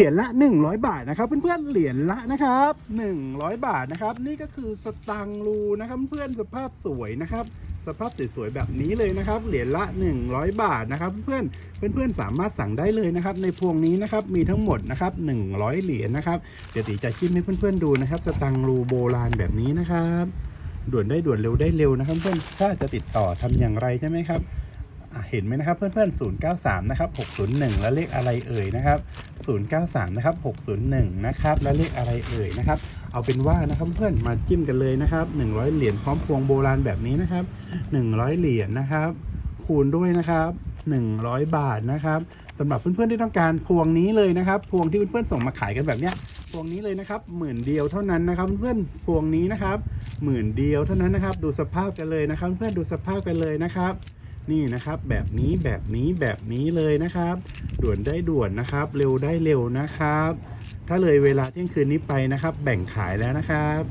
เหรียญละ 100 บาทนะครับเพื่อนๆเหรียญละนะครับ 100 บาทนะครับ นี่ก็คือสตังรูนะครับเพื่อนสภาพสวยนะครับ สภาพสวยๆแบบนี้เลยนะครับ เหรียญละ 100 บาทนะครับเพื่อนเพื่อนๆสามารถสั่งได้เลยนะครับ ในพวงนี้นะครับมีทั้งหมดนะครับ100 เหรียญนะครับเดี๋ยวตีจะจิ้มให้เพื่อนๆดูนะครับ สตังรูโบราณแบบนี้นะครับด่วนได้ด่วนเร็วได้เร็วนะครับ เพื่อนถ้าจะติดต่อทำอย่างไรใช่ไหมครับเห็นไหมนะครับเพื่อนๆ093นะครับ601 แล้วเลขอะไรเอ่ยนะครับ 093นะครับ601นะครับแล้วเลขอะไรเอ่ยนะครับ เอาเป็นว่านะครับเพื่อนมาจิ้มกันเลยนะครับ 100 เหรียญพร้อมพวงโบราณแบบนี้นะครับ 100 เหรียญนะครับ คูณด้วยนะครับ 100 บาทนะครับสำหรับเพื่อนๆที่ต้องการพวงนี้เลยนะครับ พวงที่เพื่อนๆส่งมาขายกันแบบเนี้ยพวงนี้เลยนะครับหมื่นเดียวเท่านั้นนะครับ เพื่อนพวงนี้นะครับหมื่นเดียวเท่านั้นนะครับ ดูสภาพกันเลยนะครับ เพื่อนดูสภาพกันเลยนะครับ นี่นะครับ แบบนี้แบบนี้แบบนี้เลยนะครับ ด่วนได้ด่วนนะครับ เร็วได้เร็วนะครับ ถ้าเลยเวลาเที่ยงคืนนี้ไปนะครับ แบ่งขายแล้วนะครับ